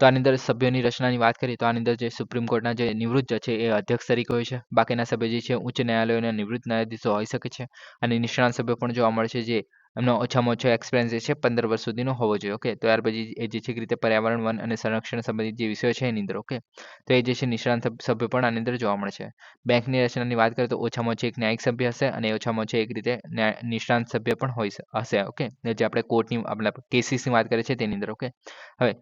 તો આની અંદર સભ્યોની રચનાની વાત કરીએ તો આની અંદર જે સુપ્રીમ કોર્ટના જે નિવૃત્ત છે એ અધ્યક્ષ તરીકે હોય છે. બાકીના સભ્યો જે છે ઉચ્ચ ન્યાયાલયોના નિવૃત્ત ન્યાયાધીશો હોઈ શકે છે. અને નિષ્ણાત સભ્યો પણ જોવા મળે છે જે એમનો ઓછામાં ઓછો એક્સપિરિયન્સ જે છે પંદર વર્ષ સુધીનો હોવો જોઈએ ઓકે ત્યાર પછી એ જે છે એક રીતે પર્યાવરણ, વન અને સંરક્ષણ સંબંધિત જે વિષયો છે એની અંદર ઓકે તો એ જે છે નિષ્ણાંત સભ્ય પણ આની અંદર જોવા મળે છે. બેંકની રચનાની વાત કરીએ તો ઓછામાં ઓછી એક ન્યાયિક સભ્ય હશે અને ઓછામાં ઓછી એક રીતે નિષ્ણાંત સભ્ય પણ હોય હશે ઓકે જે આપણે કોર્ટની આપણે કેસીસની વાત કરીએ છીએ તેની અંદર ઓકે હવે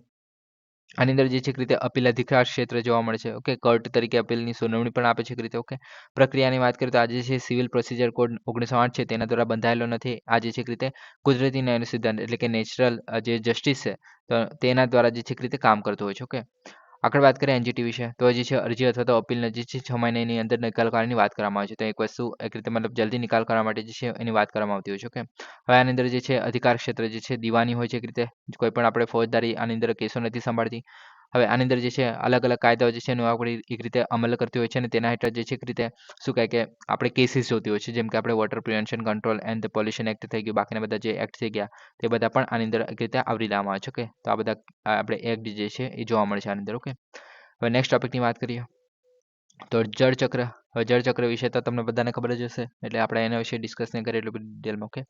આની અંદર જે છે એક રીતે અપીલ અધિકાર ક્ષેત્ર જોવા મળે છે. ઓકે કોર્ટ તરીકે અપીલની સુનાવણી પણ આપે છે એક રીતે ઓકે પ્રક્રિયાની વાત કરીએ તો આજે છે સિવિલ પ્રોસિજર કોડ ઓગણીસો આઠ છે તેના દ્વારા બંધાયેલો નથી. આજે છે એક રીતે કુદરતી ન્યાયનો સિદ્ધાંત એટલે કે નેચરલ જે જસ્ટિસ છે, તો તેના દ્વારા જે છે એક રીતે કામ કરતો હોય છે ઓકે આગળ વાત કરીએ એનજીટી વિશે, તો જે છે અરજી અથવા તો અપીલને જે છે છ મહિનાની અંદર નિકાલ કરવાની વાત કરવામાં આવે છે, તો એક વસ્તુ એક રીતે મતલબ જલ્દી નિકાલ કરવા માટે જે છે એની વાત કરવામાં આવતી હોય છે, ઓકે? હવે આની અંદર જે છે અધિકાર ક્ષેત્ર જે છે, દીવાની હોય છે, એક રીતે કોઈ પણ આપણે ફોજદારી આની અંદર કેસો નથી સંભાળતી હવે આની અંદર જે છે, અલગ અલગ કાયદાઓ જે છે, એનો આપણે એક રીતે અમલ કરતી હોય છે અને તેના હેઠળ જે છે, એક રીતે શું કહે કે આપણે કેસીસ જોતી હોય છે, જેમ કે આપણે water prevention control and the pollution act થઈ ગયું, બાકીના બધા જે એક્ટ થઈ ગયા, તે બધા પણ આની અંદર એક રીતે આવરી લેવામાં આવે છે ઓકે તો આ બધા આપણે એક્ટ જે છે, એ જોવા મળે છે આની અંદર ઓકે હવે નેક્સ્ટ ટોપિકની વાત કરીએ, તો જળચક્ર હવે જળચક્ર વિશે તો તમને બધાને ખબર જ હશે, એટલે આપણે એના વિશે ડિસ્કસ નહીં કરીએ એટલું બધું ડિટેલમાં ઓકે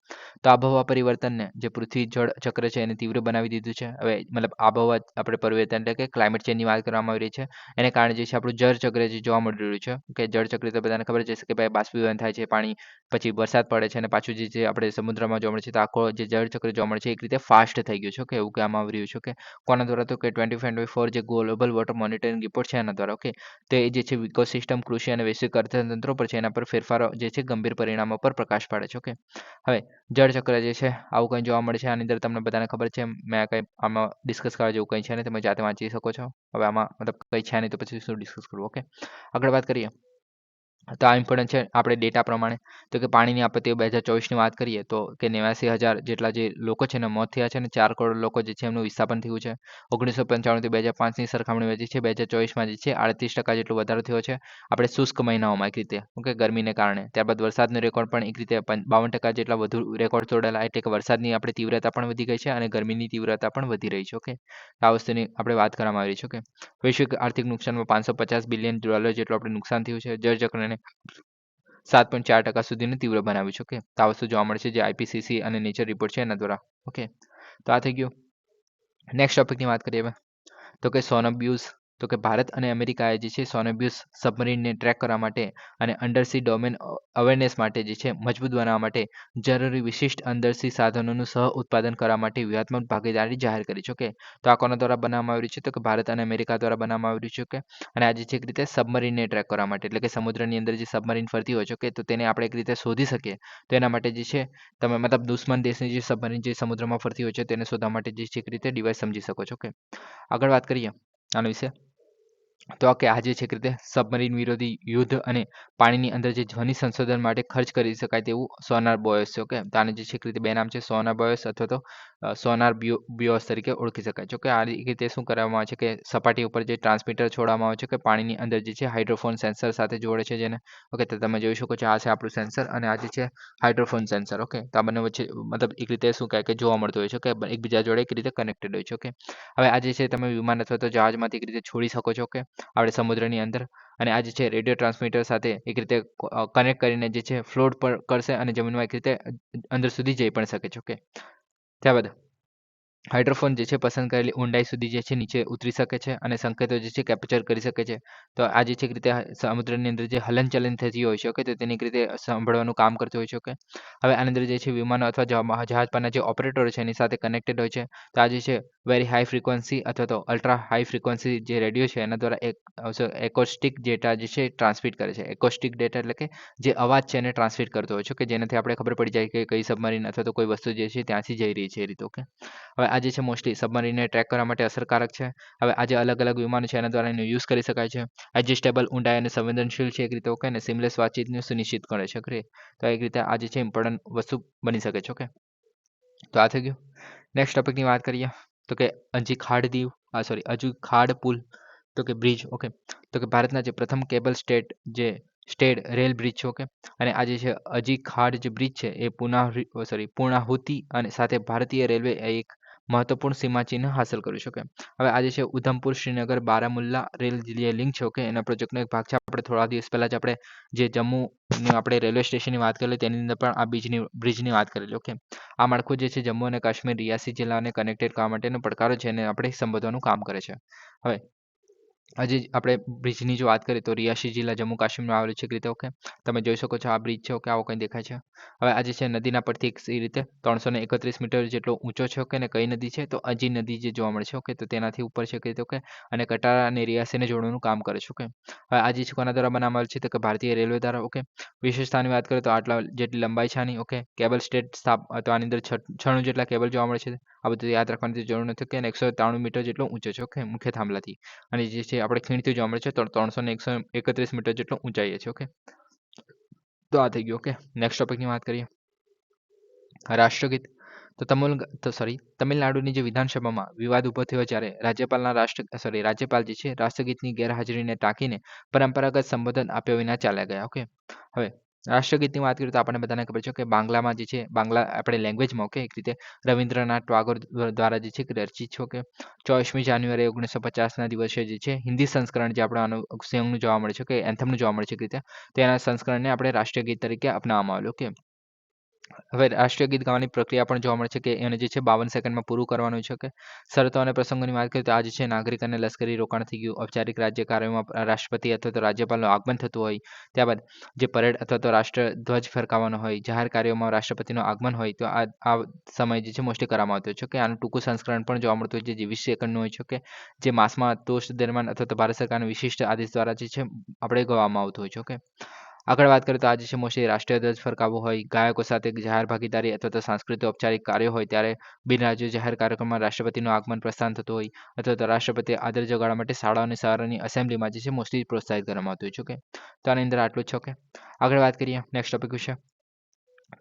તો આબોહવા પરિવર્તનને જે પૃથ્વી જળ ચક્ર છે એને તીવ્ર બનાવી દીધું છે. હવે મતલબ આબોહવા આપણે પરિવર્તન એટલે કે ક્લાઇમેટ ચેન્જની વાત કરવામાં આવી રહી છે. એને કારણે જે છે આપણું જળચક્ર જે જોવા મળી રહ્યું છે કે જળચક્ર તો બધાને ખબર જ હશે કે ભાઈ બાષ્પીભવન થાય છે, પાણી પછી વરસાદ પડે છે અને પાછું જે જે આપણે સમુદ્રમાં જોવા મળે છે, તો આખો જે જળચક્ર જોવા મળે છે એક રીતે ફાસ્ટ થઈ ગયું છે કે એવું કહેવામાં આવી રહ્યું છે કે કોના દ્વારા તો કે ટ્વેન્ટી ટ્વેન્ટી ફોર જે ગ્લોબલ વોટર મોનિટરિંગ રિપોર્ટ છે એના દ્વારા ઓકે તો એ જે છે ઇકોસિસ્ટમ કૃષિ અને વૈશ્વિક અર્થતંત્રો પર છે, એના પર ફેરફારો જે છે, ગંભીર પરિણામો પર પ્રકાશ પાડે છે ઓકે હવે, જળચક્ર જે છે, આવું કંઈ જોવા મળે છે? આની અંદર તમને બધાને ખબર છે, મેં કંઈ આમાં ડિસ્કસ કરવા જેવું કંઈ છે નહીં, તમે જાતે વાંચી શકો છો. હવે આમાં મતલબ કંઈ છે નહીં, તો પછી શું ડિસ્કસ કરવું ઓકે આગળ વાત કરીએ. તો આ ઇમ્પોર્ટન્ટ છે આપણે ડેટા પ્રમાણે. તો કે પાણીની આપત્તિઓ બે હજાર ચોવીસની વાત કરીએ તો કે નેવ્યાસી હજાર જેટલા જે લોકો છે ને મોત થયા છે અને ચાર કરોડ લોકો જે છે એમનું વિસ્થાપન થયું છે. ઓગણીસો પંચાણુંથી બે હજાર પાંચની સરખામણી વધી છે. બે હજાર ચોવીસમાં જે છે આડત્રીસ ટકા જેટલો વધારો થયો છે. આપણે શુષ્ક મહિનાઓમાં એક રીતે, ઓકે, ગરમીને કારણે. ત્યારબાદ વરસાદનો રેકોર્ડ પણ એક રીતે બાવન ટકા જેટલા વધુ રેકોર્ડ તોડેલા. એટલે કે વરસાદની આપણે તીવ્રતા પણ વધી ગઈ છે અને ગરમીની તીવ્રતા પણ વધી રહી છે, ઓકે. આ વસ્તુની આપણે વાત કરવામાં આવી છે, ઓકે. વૈશ્વિક આર્થિક નુકસાનમાં પાંચસો પચાસ બિલિયન ડોલર જેટલું આપણે નુકસાન થયું છે. જળચક્રને સાત પોઈન્ટ ચાર ટકા સુધીનું તીવ્ર બનાવ્યું છે ઓકે તો આ વસ્તુ જોવા મળશે જે આઈપીસીસી અને નેચર રિપોર્ટ છે એના દ્વારા ઓકે તો આ થઈ ગયું. નેક્સ્ટ ટોપિકની વાત કરીએ હવે. તો કે સોનબ્યુઝ તો કે ભારત અને અમેરિકાએ જે છે સોનેબ્યુસ સબમરીનને ટ્રેક કરવા માટે અને અંડરસી ડોમેન અવેરનેસ માટે જે છે મજબૂત બનાવવા માટે જરૂરી વિશિષ્ટ અંડરસી સાધનોનું સહ ઉત્પાદન કરવા માટે વ્યૂહાત્મક ભાગીદારી જાહેર કરી છે. ઓકે? તો આ કોના દ્વારા બનાવવામાં આવ્યું છે? તો કે ભારત અને અમેરિકા દ્વારા બનાવવામાં આવ્યું છે. ઓકે? અને આજે છે એક રીતે સબમરીનને ટ્રેક કરવા માટે, એટલે કે સમુદ્રની અંદર જે સબમરીન ફરતી હોય છે. ઓકે? તો તેને આપણે એક રીતે શોધી શકીએ. તો એના માટે જે છે તમે મતલબ દુશ્મન દેશની જે સબમરીન જે સમુદ્રમાં ફરતી હોય છે, તેને શોધવા માટે જે છે એક રીતે ડિવાઇસ સમજી શકો છો. ઓકે? આગળ વાત કરીએ આના વિશે. તો કે આજે છે કે રીતે સબમરીન વિરોધી યુદ્ધ અને પાણીની અંદર જે ધ્વનિ સંશોધન માટે ખર્ચ કરી શકાય તેવું સોનાર બોયસ ઓકે તો આને જે છે રીતે બે નામ છે, સોનાર બોયસ અથવા તો સોનાર બ્યોસ તરીકે ઓળખી શકાય. છે કે આ રીતે શું કરવામાં આવે છે કે સપાટી ઉપર જે ટ્રાન્સમીટર છોડવામાં આવે છે કે પાણીની અંદર જે છે હાઇડ્રોફોન સેન્સર સાથે જોડે છે જેને, ઓકે, તો તમે જોઈ શકો છો આ છે આપણું સેન્સર અને આ જે છે હાઇડ્રોફોન સેન્સર, ઓકે. તો આ બંને વચ્ચે મતલબ એક રીતે શું કહે કે જોવા મળતું હોય છે કે એકબીજા જોડે એક રીતે કનેક્ટેડ હોય છે, ઓકે. હવે આ જે છે તમે વિમાન અથવા તો જહાજમાંથી એક રીતે છોડી શકો છો કે આપણે સમુદ્રની અંદર. અને આ જે છે રેડિયો ટ્રાન્સમીટર સાથે એક રીતે કનેક્ટ કરીને જે છે ફ્લોટ પર કરશે અને જમીનમાં એક રીતે અંદર સુધી જઈ પણ શકે છે, ઓકે. ابدا હાઇડ્રોફોન જે છે પસંદ કરેલી ઊંડાઈ સુધી જે છે નીચે ઉતરી શકે છે અને સંકેતો જે છે કેપ્ચર કરી શકે છે. તો આ જે છે રીતે સમુદ્રની અંદર જે હલનચલન થતી હોય છે તો તેની રીતે સાંભળવાનું કામ કરતું છે, ઓકે? હવે આની અંદર જે છે વિમાનો અથવા જહાજ પરના જે ઓપરેટરો છે એની સાથે કનેક્ટેડ હોય છે. તો આ જે છે વેરી હાઈ ફ્રિકવન્સી અથવા તો અલ્ટ્રા હાઈ ફ્રિકવન્સી જે રેડિયો છે એના દ્વારા એક એકોસ્ટિક ડેટા જે છે ટ્રાન્સમિટ કરે છે. એકોસ્ટિક ડેટા એટલે કે જે અવાજ છે એને ટ્રાન્સમિટ કરતો હોય છે કે જેનાથી આપણે ખબર પડી જાય કે કઈ સબમરીન અથવા તો કોઈ વસ્તુ જે છે ત્યાંથી જઈ રહી છે એ રીતે, ઓકે? હવે આ જે છે મોસ્ટલી સબમરીનને ટ્રેક કરવા માટે અસરકારક છે. હવે આજે અલગ અલગ વિમાનો છે એના દ્વારા એનો યુઝ કરી શકાય છે. એડજસ્ટેબલ ઊંડાઈ અને સંવેદનશીલ છે એક રીતે ઓકે ને સિમલેસ વાતચીતને સુનિશ્ચિત કરે છે ઓકે તો એક રીતે આ જે છે ઇમ્પોર્ટન્ટ વસ્તુ બની શકે છે ઓકે તો આ થઈ ગયું. નેક્સ્ટ ટોપિકની વાત કરીએ, તો કે હજી ખાડ દીવ, આ સોરી હજુ ખાડ પુલ, તો કે બ્રિજ ઓકે તો કે ભારતના જે પ્રથમ કેબલ સ્ટેટ જે સ્ટેડ રેલ બ્રિજ છે ઓકે અને આ જે છે અજી ખાડ જે બ્રિજ છે, એ પુના સોરી પૂર્ણાહુતિ અને સાથે ભારતીય રેલવે એક મહત્વપૂર્ણ સીમાચિહ્ન હાંસલ કર્યું છે ઓકે હવે આજે છે ઉધમપુર, શ્રીનગર, બારામુલ્લા, રેલ જે લિંક છે, ઓકે? એના પ્રોજેક્ટનો એક ભાગ છે. આપણે થોડા દિવસ પહેલાં જ આપણે જે જમ્મુની આપણે રેલવે સ્ટેશનની વાત કરેલી તેની અંદર પણ આ બ્રિજની બ્રિજની વાત કરેલી ઓકે? આ માળખું જે છે જમ્મુ અને કાશ્મીર રિયાસી જિલ્લાને કનેક્ટેડ કરવા માટેનો પડકારો છે એને આપણે સંબોધવાનું કામ કરે છે. હવે આજે આપણે બ્રિજની જો વાત કરીએ તો રિયાસી જિલ્લા જમ્મુ કાશ્મીરમાં આવેલું છે રીતે ઓકે તમે જોઈ શકો છો આ બ્રિજ છે ઓકે આવો કંઈ દેખાય છે. હવે આજે છે નદીના પરથી એ રીતે ત્રણસો ને એકત્રીસ મીટર જેટલો ઊંચો છે ઓકે ને કઈ નદી છે? તો અજી નદી જે જોવા મળે છે ઓકે તો તેનાથી ઉપર છે કઈ ઓકે અને કટારા અને રિયાસીને જોડવાનું કામ કરે છે ઓકે હવે આજે છે કોના દ્વારા બનાવવામાં આવે છે તો કે ભારતીય રેલવે દ્વારા ઓકે વિશેષતાની વાત કરીએ તો આટલા જેટલી લંબાઈ છે આની ઓકે કેબલ સ્ટેટ સ્થાપ, તો આની અંદર છણું જેટલા કેબલ જોવા મળે છે. આ બધું યાદ રાખવાની જરૂર નથી કે એકસો ત્રાણું મીટર જેટલો ઊંચો છે મુખ્ય થાંભલાથી. અને જે છે, આપણે ખીણથી જોવા મળે છે ત્રણસો ને એકસો એકત્રીસ મીટર જેટલો ઊંચાઈએ છે ઓકે તો આ થઈ ગયું ઓકે નેક્સ્ટ ટોપિકની વાત કરીએ. રાષ્ટ્રગીત. તો તમિલ તો સોરી તમિલનાડુની જે વિધાનસભામાં વિવાદ ઊભો થયો જ્યારે રાજ્યપાલના રાષ્ટ્ર સોરી રાજ્યપાલ જે છે, રાષ્ટ્રગીતની ગેરહાજરીને ટાંકીને પરંપરાગત સંબોધન આપ્યા વિના ચાલ્યા ગયા ઓકે હવે રાષ્ટ્રગીતની વાત કરીએ તો આપણને બધાને ખબર છે કે બાંગ્લામાં જે છે, બાંગ્લા આપણે લેંગ્વેજમાં ઓકે, એક રીતે રવિન્દ્રનાથ ટાગોર દ્વારા જે છે કે રચિત છે, ઓકે. ચોવીસમી જાન્યુઆરી ઓગણીસો પચાસના દિવસે જે છે, હિન્દી સંસ્કરણ જે આપણે આનું સંઘનું જોવા મળે છે કે એન્થમનું જોવા મળે છે, એક રીતે. તેના સંસ્કરણને આપણે રાષ્ટ્રીય ગીત તરીકે અપનાવવામાં આવેલું, ઓકે. હવે રાષ્ટ્રીય ગીત ગાવાની પ્રક્રિયા પણ જોવા મળે છે કે એને જે છે બાવન સેકન્ડમાં પૂરું કરવાનું છે કે શરતો અને પ્રસંગોની વાત કરીએ તો આજે છે નાગરિક અને લશ્કરી રોકાણ થઈ ગયું. ઔપચારિક રાજ્ય કાર્યોમાં રાષ્ટ્રપતિ અથવા તો રાજ્યપાલનું આગમન થતું હોય, ત્યારબાદ જે પરેડ અથવા તો રાષ્ટ્ર ધ્વજ ફરકાવવાનો હોય, જાહેર કાર્યોમાં રાષ્ટ્રપતિનું આગમન હોય, તો આ આ સમય જે છે મોસ્ટલી કરવામાં આવતો છે કે આનું ટૂંકું સંસ્કરણ પણ જોવા મળતું હોય છે, જે વીસ સેકન્ડનું હોય છે કે જે માસમાં તોષ દરમિયાન અથવા તો ભારત સરકારના વિશિષ્ટ આદેશ દ્વારા જે છે આપણે ગવામાં આવતું હોય છે, ઓકે? આગળ વાત કરીએ તો આજે છે મોસ્ટલી રાષ્ટ્રીય ધ્વજ ફરકાવો હોય, ગાયકો સાથે જાહેર ભાગીદારી અથવા તો સાંસ્કૃતિક ઔપચારિક કાર્યો હોય ત્યારે બિન રાજ્ય જાહેર કાર્યક્રમમાં રાષ્ટ્રપતિનું આગમન પ્રસ્થાન થતું હોય અથવા તો રાષ્ટ્રપતિ આદર જગાડવા માટે શાળા અને શહેરોની એસેમ્બલીમાં જે છે મોસ્ટલી પ્રોત્સાહિત કરવામાં આવતું હોય છે ઓકે તો આની અંદર આટલું જ છે ઓકે આગળ વાત કરીએ નેક્સ્ટ ટોપિક વિશે.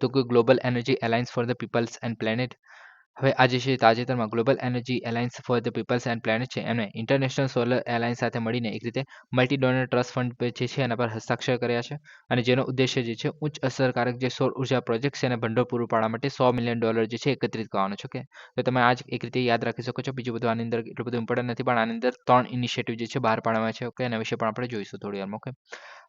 તો કે Global Energy Alliance for the Peoples and Planet હવે આજે છે તાજેતરમાં Global Energy Alliance for the Peoples and Planet છે. એમણે ઇન્ટરનેશનલ સોલર એલાયન્સ સાથે મળીને એક રીતે મલ્ટી ડોનર ટ્રસ્ટ ફંડ જે છે એના પર હસ્તાક્ષર કર્યા છે. અને જેનો ઉદ્દેશ્ય જે છે ઉચ્ચ અસરકારક જે સૌર ઊર્જા પ્રોજેક્ટ છે એને ભંડોળ પૂરું પાડવા માટે સો મિલિયન ડોલર જે છે એકત્રિત કરવાનો છે. કે તો તમે આજ એક રીતે યાદ રાખી શકો છો. બીજું બધું આની અંદર એટલું બધું ઇમ્પોર્ટન્ટ નથી, પણ આની અંદર ત્રણ ઇનિશિયેટિવ જે છે બહાર પાડવામાં છે. ઓકે? એના વિશે પણ આપણે જોઈશું થોડી વારમાં. ઓકે?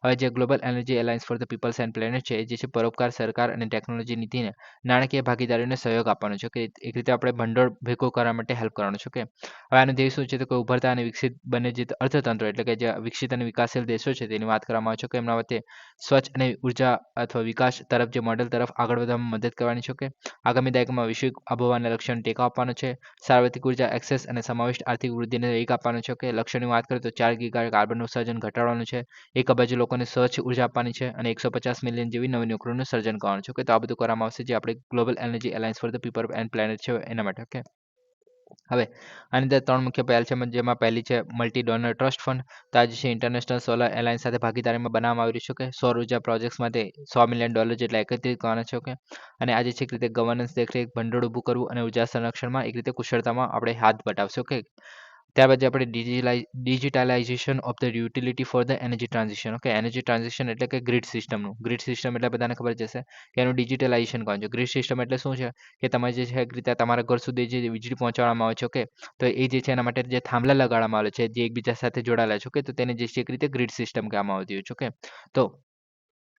હવે જે Global Energy Alliance for the Peoples and Planet છે જે છે પરોપકાર સરકાર અને ટેકનોલોજી નીતિને નાણાકીય ભાગીદારીને સહયોગ આપવાનો છે. કે એક રીતે આપણે ભંડોળ ભેગું કરવા માટે હેલ્પ કરવાનું છે. કે હવે આનો ધ્યેય શું છે? તો કે ઉભરતા અને વિકસિત બને જે અર્થતંત્ર એટલે કે જે વિકસિત અને વિકાસશીલ દેશો છે, તેની વાત કરવામાં આવે છે. કે એમના વચ્ચે સ્વચ્છ અને ઊર્જા અથવા વિકાસ તરફ જે મોડેલ તરફ આગળ વધવામાં મદદ કરવાની છે. કે આગામી દાયકામાં વૈશ્વિક આબોહવાના લક્ષ્યને ટેકો આપવાનો છે. સાર્વત્રિક ઊર્જા એક્સેસ અને સમાવિષ્ટ આર્થિક વૃદ્ધિને વેગ આપવાનો છે. કે લક્ષ્યની વાત કરીએ તો ચાર ગીગા કાર્બન ઉત્સર્જન ઘટાડવાનું છે. એક અબજ લોકોને સ્વચ્છ ઊર્જા આપવાની છે અને એકસો પચાસ મિલિયન જેવી નવી નોકરીઓનું સર્જન કરવાનું છે. કે તો આ બધું કરવામાં આવશે જે આપણે Global Energy Alliance for the People and Planet છે એના માટે, ઓકે? હવે, આની અંદર ત્રણ મુખ્ય પહેલ છે જેમાં પહેલી છે મલ્ટી ડોનર ટ્રસ્ટ ફંડ તો આજે છે ઇન્ટરનેશનલ સોલર એલાયન્સ સાથે ભાગીદારીમાં બનાવવામાં આવી રહ્યું છે કે સૌર ઊર્જા પ્રોજેક્ટ્સ માટે સો મિલિયન ડોલર જેટલા એકત્રિત કરવાના છે, ઓકે? અને આજે છે એક રીતે ગવર્નન્સ દેખરેખ, ભંડોળ ઊભું કરવું અને ઊર્જા સંરક્ષણમાં એક રીતે કુશળતામાં આપણે હાથ બટાવશે, ઓકે? ત્યારબાદ આપણે ડિજિટલાઈ digitalisation of the utility for the energy transition okay energy transition એટલે કે ગ્રીડ સિસ્ટમનું ગ્રીડ સિસ્ટમ એટલે બધાને ખબર જશે કે એનું ડિજિટલાઇઝેશન કોણ છે. ગ્રીડ સિસ્ટમ એટલે શું છે? કે તમે જે છે રીતે તમારા ઘર સુધી જે વીજળી પહોંચાડવામાં આવે છે ઓકે તો એ જે છે, એના માટે જે થાંભલા લગાડવામાં આવે છે, જે એકબીજા સાથે જોડાયેલા છે ઓકે તો તેને જે છે, એક રીતે ગ્રીડ સિસ્ટમ કહેવામાં આવતી હોય છે ઓકે તો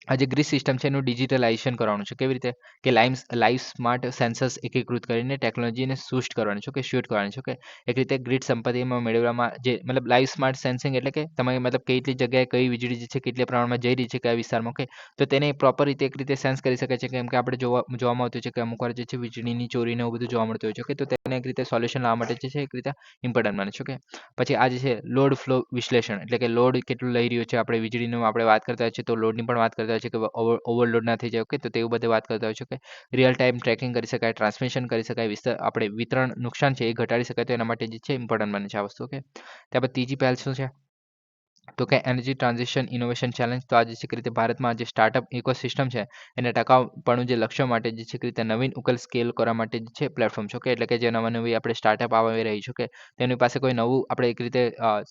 આ જે ગ્રીસ સિસ્ટમ છે એનું ડિજિટલાઇઝેશન કરવાનું છે. કેવી રીતે? કે લાઇમ્સ લાઈવ સ્માર્ટ સેન્સર્સ એકીકૃત કરીને ટેકનોલોજીને સુષ્ટ કરવાની છે કે શૂટ કરવાની છે કે એક રીતે ગ્રીડ સંપત્તિમાં મેળવવામાં જે, મતલબ લાઈવ સ્માર્ટ સેન્સિંગ એટલે કે તમે મતલબ કેટલી જગ્યાએ કઈ વીજળી જે છે, કેટલા પ્રમાણમાં જઈ રહી છે, કયા વિસ્તારમાં કે તો તેને પ્રોપર રીતે એક રીતે સેન્સ કરી શકે છે, કેમ કે આપણે જોવા, જોવામાં આવતું છે કે અમુક વાર જે છે વીજળીની ચોરીને એવું બધું જોવા મળતું હોય છે કે તો તેને એક રીતે સોલ્યુશન લાવવા માટે જે છે એક રીતે ઇમ્પોર્ટન્ટ માને છે કે પછી આ જે છે લોડ ફ્લો વિશ્લેષણ, એટલે કે લોડ કેટલું લઈ રહ્યું છે, આપણે વીજળીનું આપણે વાત કરતા હોય છે તો લોડની પણ વાત કરતા હોય છે કે ઓવરલોડ ના થઈ જાય ઓકે તો તેવું બધે વાત કરતા હોય છે કે રિયલ ટાઈમ ટ્રેકિંગ કરી શકાય ટ્રાન્સમિશન કરી શકાય, વિસ્તાર, આપણે વિતરણ નુકસાન છે એ ઘટાડી શકાય, તો એના માટે જે છે ઇમ્પોર્ટન્ટ બને છે આ વસ્તુ ઓકે ત્યારબાદ ત્રીજી પહેલ શું છે? તો કે એનર્જી ટ્રાન્ઝિશન ઇનોવેશન ચેલેન્જ તો આજે છે રીતે ભારતમાં જે સ્ટાર્ટઅપ ઇકોસિસ્ટમ છે, એને ટકાઉપણું જે લક્ષ્ય માટે જે છે રીતે નવીન ઉકેલ સ્કેલ કરવા માટે જે છે પ્લેટફોર્મ છે કે એટલે કે જે નવા નવી આપણે સ્ટાર્ટઅપ આવી રહી છે કે તેની પાસે કોઈ નવું આપણે એક રીતે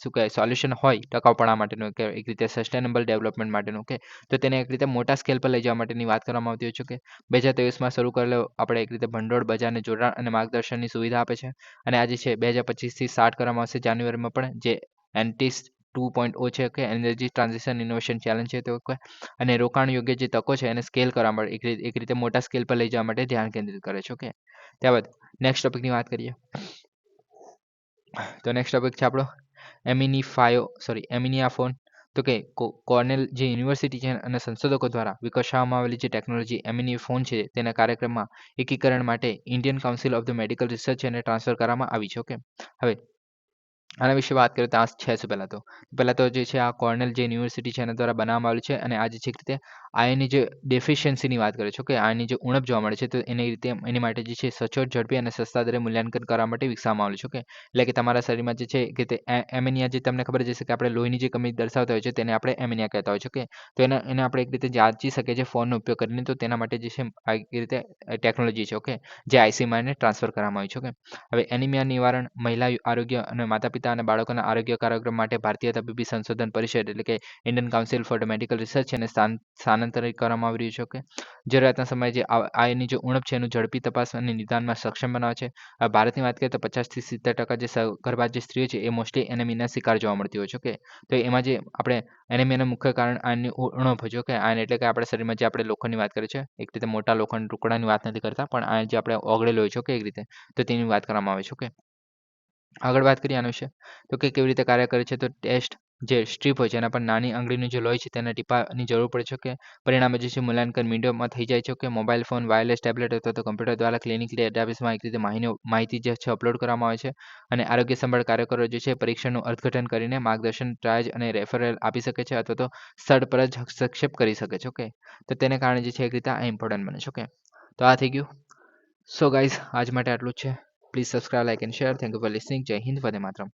શું કહે સોલ્યુશન હોય ટકાઉપણા માટેનું, કે એક રીતે સસ્ટેનેબલ ડેવલપમેન્ટ માટેનું કે તો તેને એક રીતે મોટા સ્કેલ પર લઈ જવા માટેની વાત કરવામાં આવતી હોય છે કે બે હજાર ત્રેવીસમાં શરૂ કરેલો આપણે એક રીતે ભંડોળ બજારને જોડાણ અને માર્ગદર્શનની સુવિધા આપે છે અને આજે છે બે હજાર પચીસથી સ્ટાર્ટ કરવામાં આવશે, જાન્યુઆરીમાં પણ જે એન્ટીસ ટુ પોઈન્ટ ઓ છે કે એનર્જી ટ્રાન્ઝિશન ઇનોવેશન ચેલેન્જ છે તે અને રોકાણ યોગ્ય જે તકો છે એને સ્કેલ કરવા માટે, એક રીતે મોટા સ્કેલ પર લઈ જવા માટે ધ્યાન કેન્દ્રિત કરે છે ઓકે ત્યારબાદ નેક્સ્ટ ટોપિકની વાત કરીએ. તો નેક્સ્ટ ટોપિક છે આપણો એમિનિફાયો સોરી એમિનિયા ફોન. તો કે કોર્નેલ જે યુનિવર્સિટી છે અને સંશોધકો દ્વારા વિકસાવવામાં આવેલી જે ટેકનોલોજી એમિની ફોન છે તેના કાર્યક્રમમાં એકીકરણ માટે Indian Council of the Medical Research એને ટ્રાન્સફર કરવામાં આવી છે ઓકે હવે આના વિશે વાત કરીએ તો આ છે શું પહેલાં તો? પહેલાં તો જે છે આ કોર્નેલ જે યુનિવર્સિટી છે એના દ્વારા બનાવવામાં આવેલું છે અને આ જે છે રીતે આયનની જે ડેફિશિયન્સીની વાત કરે છે કે આયનની જે ઉણપ જોવા મળે છે, તો એની રીતે એની માટે જે છે સચોટ, ઝડપી અને સસ્તા દરે મૂલ્યાંકન કરવા માટે વિકસાવવામાં આવેલું છે, ઓકે? એટલે કે તમારા શરીરમાં જે છે કે તે એમિનિયા જે તમને ખબર જશે કે આપણે લોહીની જે કમી દર્શાવતા હોય છે તેને આપણે એમિનિયા કહેતા હોય છે કે તો એને એને આપણે એક રીતે જાંચી શકીએ છીએ ફોનનો ઉપયોગ કરીને, તો તેના માટે જે છે આ રીતે ટેકનોલોજી છે, ઓકે? જે આઈસીએમઆરને ટ્રાન્સફર કરવામાં આવી છે, ઓકે? હવે એનિમિયા નિવારણ, મહિલા આરોગ્ય અને માતા પિતા અને બાળકોના આરોગ્ય કાર્યક્રમ માટે ભારતીય તબીબી સંશોધન પરિષદ એટલે કે Indian Council for Medical Research એને સ્થાનાંતરિત કરવામાં આવી રહ્યું છે કે જરૂરિયાતના સમયે જે એની જે ઉણપ છે એનું ઝડપી તપાસ અને નિદાનમાં સક્ષમ બનાવે છે. ભારતની વાત કરીએ તો પચાસથી સિત્તેર ટકા જે ગર્ભાત જે સ્ત્રીઓ છે એ મોસ્ટલી એનેમીના શિકાર જોવા મળતી હોય છે કે તો એમાં જે આપણે એનેમીના મુખ્ય કારણ આયનની ઉણપ હોય કે આયન એટલે કે આપણા શરીરમાં જે આપણે લોખંડની વાત કરીએ છીએ એક રીતે મોટા લોખંડ ટુકડાની વાત નથી કરતા, પણ આ જે આપણે ઓગળેલો હોય છે કે એક રીતે, તો તેની વાત કરવામાં આવે છે કે આગળ વાત કરીએ આના વિશે, તો કે કેવી રીતે કાર્ય કરે છે, તો ટેસ્ટ જે સ્ટ્રીપ હોય છે, એના પર નાની આંગળીનું જે લોહી છે, તેના ટીપાની જરૂર પડે છે, કે પરિણામે જે છે મૂલ્યાંકન મીડિયામાં થઈ જાય છે, કે મોબાઈલ ફોન, વાયરલેસ ટેબ્લેટ અથવા તો કમ્પ્યુટર દ્વારા ક્લિનિક ડેટાબેઝમાં એક રીતે માહિતી જે છે અપલોડ કરવામાં આવે છે અને આરોગ્ય સંભાળ કાર્યકરો જે છે પરીક્ષણનું અર્થઘટન કરીને માર્ગદર્શન ટ્રાયજ અને રેફરલ આપી શકે છે અથવા તો સ્થળ પર જ હસ્તક્ષેપ કરી શકે છે, ઓકે? તો તેને કારણે જે છે એક રીતે આ ઇમ્પોર્ટન્ટ બને છે, ઓકે? તો આ થઈ ગયું. સો ગાઈઝ આજ માટે આટલું જ છે. Please subscribe, like, and share. Thank you for listening. Jai Hind, Vade Matram.